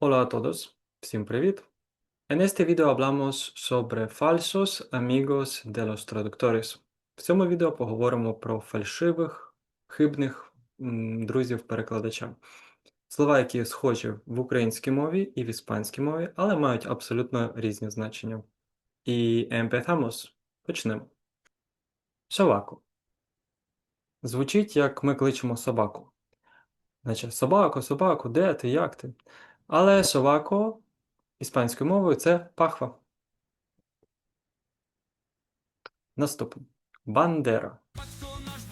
Hola a todos, всім привіт! En este video hablamos sobre falsos amigos de los traductores. В цьому відео поговоримо про фальшивих, хибних друзів-перекладача. Слова, які схожі в українській мові і в іспанській мові, але мають абсолютно різні значення. І empezamos. Почнемо. Собаку. Звучить, як ми кличемо собаку. Значить, собако, собаку, де ти, як ти? Але собако іспанською мовою це пахва. Наступне. Бандера.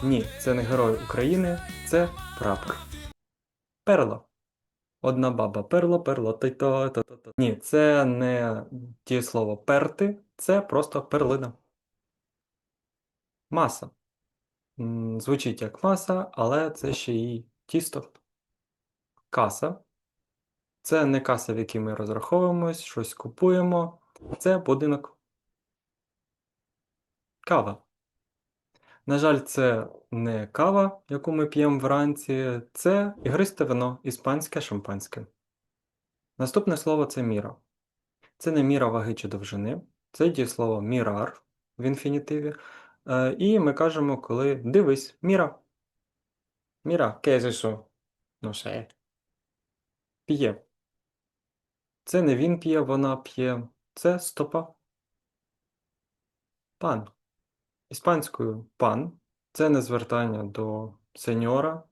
Ні, це не герой України, це прапор. Перло. Одна баба. Перло, перло, та та та та Ні, це не дієслово перти, це просто перлина. Маса. Звучить як маса, але це ще і тісто. Каса. Це не каса, в якій ми розраховуємось, щось купуємо. Це будинок. Кава. На жаль, це не кава, яку ми п'ємо вранці, це ігристе вино, іспанське шампанське. Наступне слово це міра. Це не міра ваги чи довжини, це дієслово мірар в інфінітиві. Е, І ми кажемо, коли дивись, міра. Міра, ¿qué es eso? No sé. П'є. Це не він п'є, вона п'є, це стопа. Пан. Іспанською пан це не звертання до сеньора,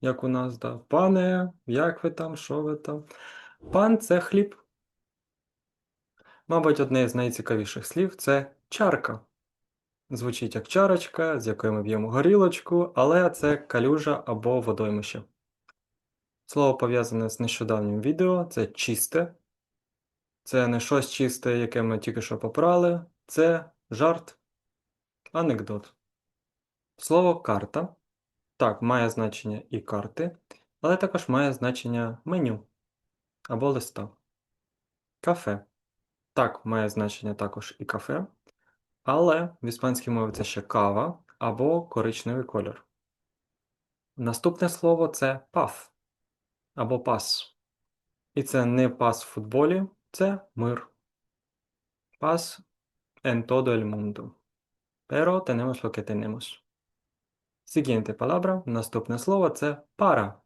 як у нас, да. Пане, як ви там, що ви там? Пан це хліб. Мабуть, одне з найцікавіших слів це чарка. Звучить як чарочка, з якої ми б'ємо горілочку, але це калюжа або водоймище. Слово пов'язане з нещодавнім відео це чисте. Це не щось чисте, яке ми тільки що попрали, це жарт, анекдот. Слово карта так, має значення і карти, але також має значення меню або листа. Кафе. Так, має значення також і кафе, але в іспанській мові це ще кава або коричневий кольор. Наступне слово це паф або пас. І це не пас в футболі, це мир. Paz en todo el mundo. Pero tenemos lo que tenemos. Siguiente palabra, наступне слово це пара.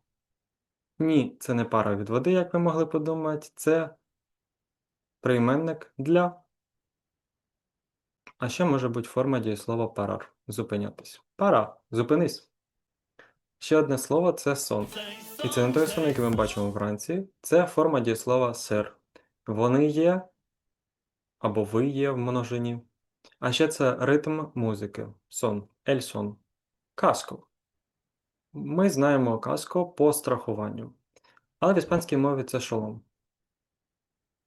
Ні, це не пара від води, як ви могли подумати, це прийменник для. А ще може бути форма дієслова парар. Зупинятись. Пара, зупинись. Ще одне слово це сон. І це не той сон, який ми бачимо вранці. Це форма дієслова сер. Вони є або ви є в множині. А ще це ритм музики. Сон. Ель сон. Каско. Ми знаємо каско по страхуванню. Але в іспанській мові це шолом.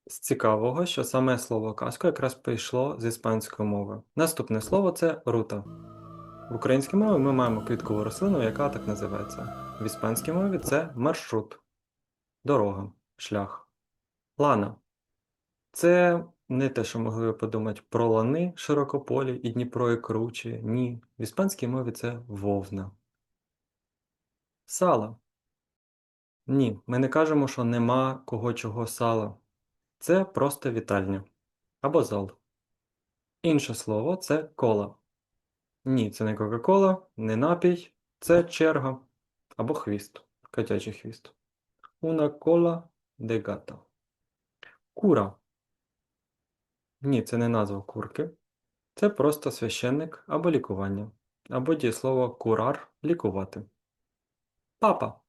З цікавого, що саме слово каско якраз прийшло з іспанської мови. Наступне слово це рута. В українській мові ми маємо квіткову рослину, яка так називається. В іспанській мові це маршрут, дорога, шлях. Лана. Це не те, що могли подумати про лани широкополі і Дніпро і круче. Ні. В іспанській мові це вовна. Сала. Ні, ми не кажемо, що нема кого чого сала. Це просто вітальня або зал. Інше слово це кола. Ні, це не Кока-Кола, не напій, це черга або хвіст, котячий хвіст. Una cola de gato. Кура. Ні, це не назва курки. Це просто священник або лікування, або дієслово курар лікувати. Папа.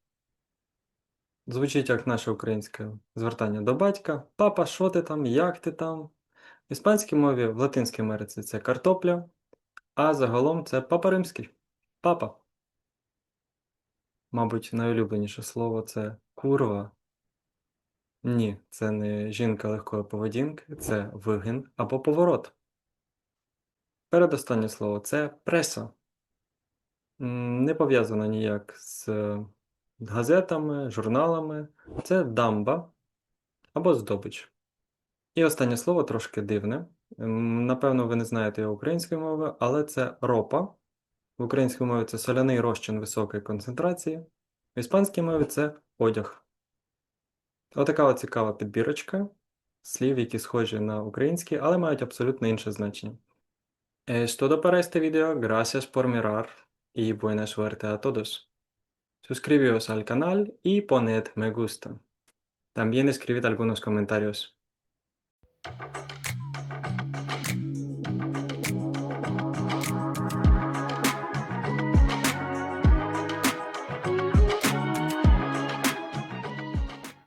Звучить як наше українське звертання до батька. Папа, що ти там, як ти там? В іспанській мові, в Латинській Америці це картопля, а загалом це папа римський. Папа. Мабуть, найулюбленіше слово це курва. Ні, це не жінка легкої поведінки, це вигин або поворот. Передостаннє слово це преса. Не пов'язано ніяк з е, газетами, журналами. Це дамба або здобич. І останнє слово трошки дивне. Напевно, ви не знаєте його української мови, але це ропа. В українській мові це соляний розчин високої концентрації. В іспанській мові це одяг. Отака от цікава підбірочка слів, які схожі на українські, але мають абсолютно інше значення. Es todo para gracias por mirar y buena suerte a todos. Suscribíos al canal y poned me gusta. También escribid algunos comentarios.